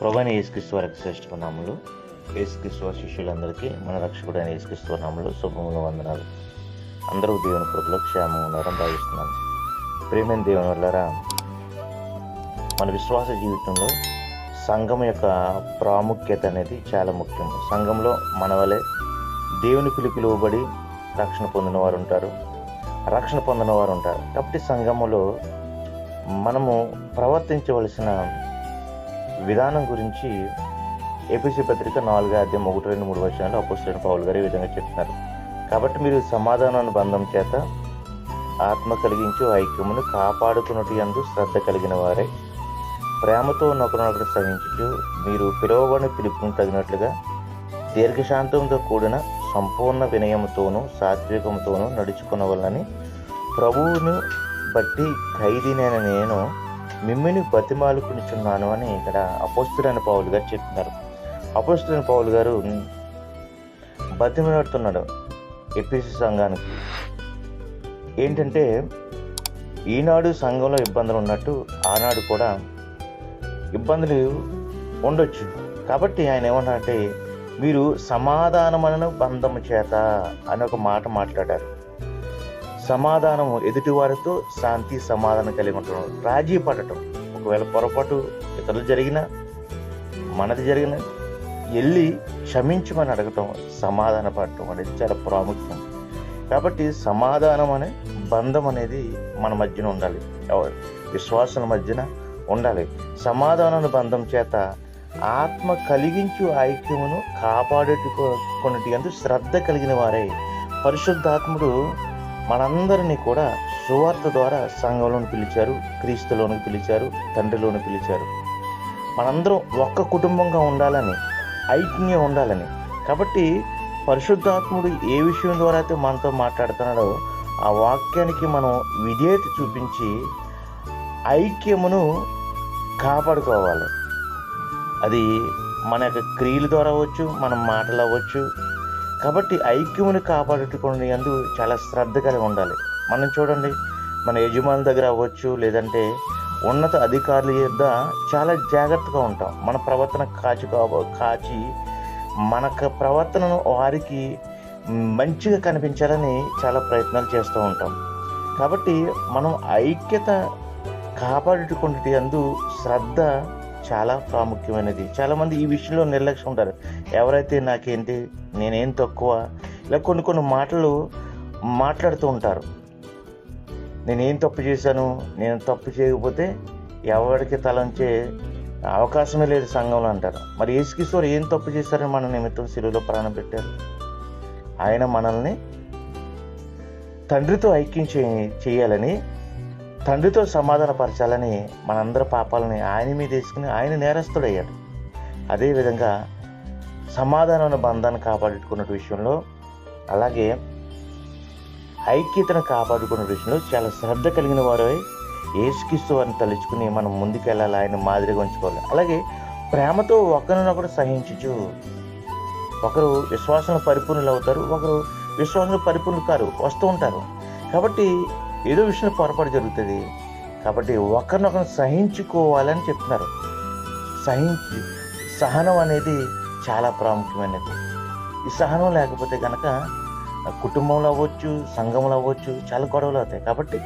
ప్రభైన యేసుక్రీస్తు వారికి శ్రేష్ఠ ఏసుక్రీస్తు శిష్యులందరికీ మన రక్షకుడైన యేసుక్రీస్తు నాములు శుభములు వందనాలు. అందరూ దేవుని కృపలో క్షేమం ఉన్నారని భావిస్తున్నాను. ప్రేమైన దేవుని వల్లరా మన విశ్వాస జీవితంలో సంఘం యొక్క ప్రాముఖ్యత అనేది చాలా ముఖ్యం. సంఘంలో మనవలే దేవుని పిలి పిలువబడి రక్షణ పొందిన వారు ఉంటారు. రక్షణ పొందిన వారు ఉంటారు. కాబట్టి సంఘములో మనము ప్రవర్తించవలసిన విధానం గురించి ఏపీసీ పత్రిక నాలుగు అధ్యాయం ఒకటి రెండు మూడు వర్షాలు అపోజిట్ పౌల్ గారు ఈ విధంగా చెప్తున్నారు. కాబట్టి మీరు సమాధానాన్ని బంధం చేత ఆత్మ కలిగించు ఐక్యమును కాపాడుకున్నట్టు అందు శ్రద్ధ కలిగిన వారే. ప్రేమతో ఒకరినొకరు సహించుచు మీరు పిలువబడిన పిలుపును తగినట్లుగా దీర్ఘశాంతంతో కూడిన సంపూర్ణ వినయంతోనూ సాత్వికంతోనూ నడుచుకునవలని ప్రభువును బట్టి ఖైదీనైన నేను మిమ్మిని బతిమాలుకునిచున్నాను అని ఇక్కడ అపోస్తుడైన పావులు గారు చెప్తున్నారు. అపోస్తుడైన పావులు గారు బతిమలాడుతున్నాడు ఎపిసి సంఘానికి. ఏంటంటే ఈనాడు సంఘంలో ఇబ్బందులు ఉన్నట్టు ఆనాడు కూడా ఇబ్బందులు ఉండొచ్చు. కాబట్టి ఆయన ఏమన్నారంటే మీరు సమాధానమనను బంధము చేత అని ఒక మాట మాట్లాడారు. సమాధానము ఎదుటివారితో శాంతి సమాధానం కలిగి ఉండటం రాజీ పడటం. ఒకవేళ పొరపాటు ఇతరులు జరిగిన మనది జరిగిన వెళ్ళి క్షమించమని అడగటం సమాధాన పడటం అనేది చాలా ప్రాముఖ్యం. కాబట్టి సమాధానం అనే బంధం అనేది మన మధ్యన ఉండాలి. విశ్వాసం విశ్వాసాల మధ్యన ఉండాలి. సమాధాన బంధం చేత ఆత్మ కలిగించు ఐక్యమును కాపాడేటుకొనటి అందు శ్రద్ధ కలిగిన వారే పరిశుద్ధాత్ముడు మనందరినీ కూడా సువార్త ద్వారా సంఘంలోని పిలిచారు క్రీస్తులోనికి పిలిచారు తండ్రిలోని పిలిచారు. మనందరం ఒక్క కుటుంబంగా ఉండాలని ఐక్యంగా ఉండాలని. కాబట్టి పరిశుద్ధాత్ముడు ఏ విషయం ద్వారా అయితే మనతో మాట్లాడుతున్నాడో ఆ వాక్యానికి మనం విధేయత చూపించి ఐక్యమును కాపాడుకోవాలి. అది మన యొక్క క్రియల ద్వారా అవ్వచ్చు మన మాటలు అవ్వచ్చు కాబట్టి ఐక్యమును కాపాడుకునే అందు చాలా శ్రద్ధ కలిగి ఉండాలి. మనం చూడండి మన యజమాని దగ్గర అవ్వచ్చు లేదంటే ఉన్నత అధికారుల యొద్ద చాలా జాగ్రత్తగా ఉంటాం. మన ప్రవర్తన కాచి కాచి మన ప్రవర్తనను వారికి మంచిగా కనిపించాలని చాలా ప్రయత్నాలు చేస్తూ ఉంటాం. కాబట్టి మనం ఐక్యత కాపాడుకుంటే అందు శ్రద్ధ చాలా ప్రాముఖ్యమైనది. చాలామంది ఈ విషయంలో నిర్లక్ష్యం ఉంటారు. ఎవరైతే నాకేంటి నేనేం తక్కువ ఇలా కొన్ని కొన్ని మాటలు మాట్లాడుతూ ఉంటారు. నేనేం తప్పు చేశాను నేను తప్పు చేయకపోతే ఎవరికి తలంచే అవకాశమే లేదు సంఘంలో అంటారు. మరి యేసుకిషోర్ ఏం తప్పు చేశారని మన నిమిత్తం సిలువులో ప్రాణం పెట్టారు? ఆయన మనల్ని తండ్రితో ఐక్యం చేయాలని తండ్రితో సమాధానపరచాలని మనందరి పాపాలని ఆయన మీద వేసుకుని ఆయన నేరస్తుడయ్యాడు. అదేవిధంగా సమాధానమైన బంధాన్ని కాపాడుకున్న విషయంలో అలాగే ఐక్యతను కాపాడుకున్న విషయంలో చాలా శ్రద్ధ కలిగిన వారు ఏసుకిస్తూ వారిని తలుచుకుని మనం ముందుకెళ్ళాలి ఆయన మాదిరిగా ఉంచుకోవాలి. అలాగే ప్రేమతో ఒకరినొకరు సహించుచు ఒకరు విశ్వాసంలో పరిపూర్ణులు అవుతారు ఒకరు విశ్వాసంలో పరిపూర్ణులు కారు వస్తూ ఉంటారు. కాబట్టి ఏదో విషయంలో పొరపాటు జరుగుతుంది. కాబట్టి ఒకరినొకరు సహించుకోవాలని చెప్తున్నారు. సహించి సహనం అనేది చాలా ప్రాముఖ్యమైనది. ఈ సహనం లేకపోతే కనుక కుటుంబంలో అవ్వచ్చు సంఘంలో అవ్వచ్చు చాలా గొడవలు అవుతాయి. కాబట్టి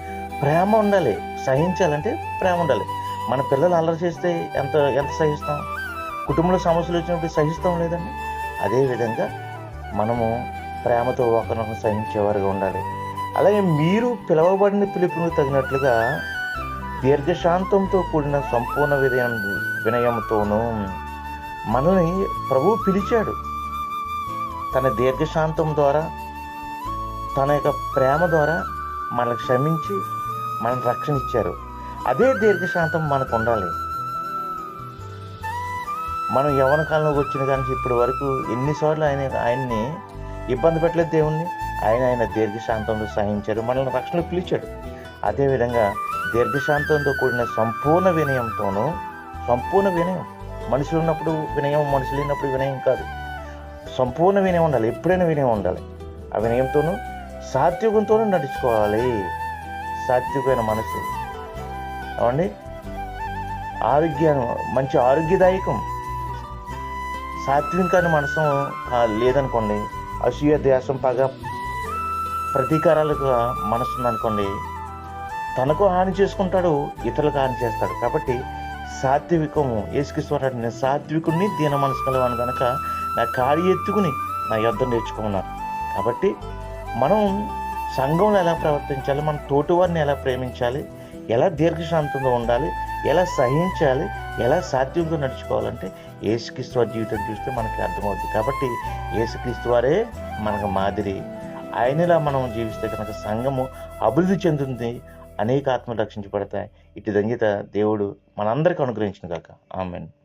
ప్రేమ ఉండాలి. సహించాలంటే ప్రేమ ఉండాలి. మన పిల్లలు అల్లరి చేస్తే ఎంత ఎంత సహిస్తాం? కుటుంబంలో సమస్యలు వచ్చినప్పుడు సహిస్తాం లేదండి? అదేవిధంగా మనము ప్రేమతో ఒకరినొకరు సహించేవారుగా ఉండాలి. అలాగే మీరు పిలవబడిన పిలుపును తగినట్లుగా దీర్ఘశాంతంతో కూడిన సంపూర్ణ వినయం వినయంతోనూ మనల్ని ప్రభు పిలిచాడు. తన దీర్ఘశాంతం ద్వారా తన యొక్క ప్రేమ ద్వారా మనల్ని క్షమించి మనం రక్షణ ఇచ్చారు అదే దీర్ఘశాంతం మనకు ఉండాలి. మనం యవన కాలంలోకి వచ్చిన కానీ ఇప్పటి వరకు ఎన్నిసార్లు ఆయన ఆయన్ని ఇబ్బంది పెట్టలేదు దేవుణ్ణి. ఆయన ఆయన దీర్ఘశాంతంతో సహించారు మనల్ని రక్షణ పిలిచాడు. అదేవిధంగా దీర్ఘశాంతంతో కూడిన సంపూర్ణ వినయంతోనూ సంపూర్ణ వినయం. మనుషులు ఉన్నప్పుడు వినయం మనుషులు లేనప్పుడు వినయం కాదు. సంపూర్ణ వినయం ఉండాలి ఎప్పుడైనా వినయం ఉండాలి. ఆ వినయంతోనూ సాత్వికంతోనూ నడుచుకోవాలి. సాత్వికమైన మనసు. అవండి ఆరోగ్యం మంచి ఆరోగ్యదాయకం. సాత్వికాన్ని మనసు లేదనుకోండి అసూయ దేశం పగ ప్రతీకారాలుగా మనసు అనుకోండి తనకు హాని చేసుకుంటాడు ఇతరులకు హాని చేస్తాడు. కాబట్టి సాత్వికము ఏసుకిశ్వరాడు నేను సాత్వికుడిని దీన మనసు కలవాను కనుక నా కాడి ఎత్తుకుని నా యుద్ధం నేర్చుకున్నాను కాబట్టి మనం సంఘంలో ఎలా ప్రవర్తించాలి మన తోటివారిని ఎలా ప్రేమించాలి ఎలా దీర్ఘశాంతంగా ఉండాలి ఎలా సహించాలి ఎలా సాధ్యంగా నడుచుకోవాలంటే ఏసుక్రీస్తు వారి జీవితం చూస్తే మనకి అర్థమవుతుంది కాబట్టి ఏసుక్రీస్తు వారే మనకు మాదిరి. ఆయనలా మనం జీవిస్తే కనుక సంఘము అభివృద్ధి చెందుతుంది అనేక ఆత్మలు రక్షించబడతాయి. ఇటు దంగిత దేవుడు మనందరికీ అనుగ్రహించిన కాక ఆమెను.